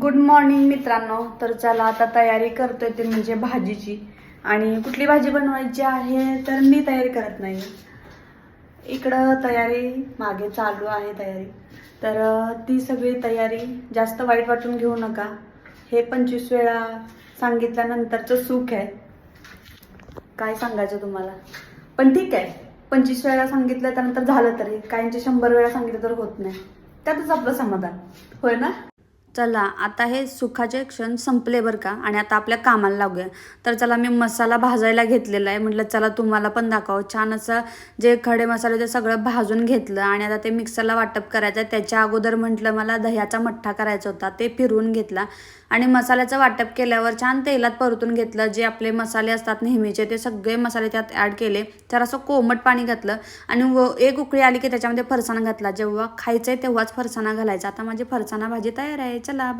Good morning मित्रांनो. तर चला आता तयारी करतोय ते म्हणजे भाजीची. आणि कुठली भाजी बनवायची आहे तर मी तयारी करत नाही. इकडं तयारी मागे चालू आहे तयारी. तर ती सगळी तयारी जास्त वाईट वाटून घेऊ नका. हे पंचवीस वेळा सांगितल्यानंतरचं सुख आहे. काय सांगायचं तुम्हाला? पण ठीक आहे. पंचवीस वेळा सांगितलं त्यानंतर झालं तरी. काहींचे शंभर वेळा सांगितलं तर होत नाही. त्यातच आपलं समाधान. होय ना? चला आता हे सुखाचे क्षण संपले बरं का? आणि आता आपल्या कामाला लागूया. तर चला मी मसाला भाजायला घेतलेला आहे. म्हटलं चला तुम्हाला पण दाखव छान असं जे खडे मसाले ते सगळं भाजून घेतलं. आणि आता ते मिक्सरला वाटप करायचं आहे. त्याच्या अगोदर म्हटलं मला दह्याचा मठ्ठा करायचा होता. ते फिरवून घेतला. आणि मसाल्याचं वाटप केल्यावर छान तेलात परतून घेतलं. जे आपले मसाले असतात नेहमीचे ते सगळे मसाले त्यात ॲड केले. तर असं कोमट पाणी घातलं. आणि व एक उकळी आली की त्याच्यामध्ये फरसाणा घातला. जेव्हा खायचं आहे तेव्हाच फरसाणा घालायचा. आता माझी फरसाणा भाजी तयार आहे. चला बाय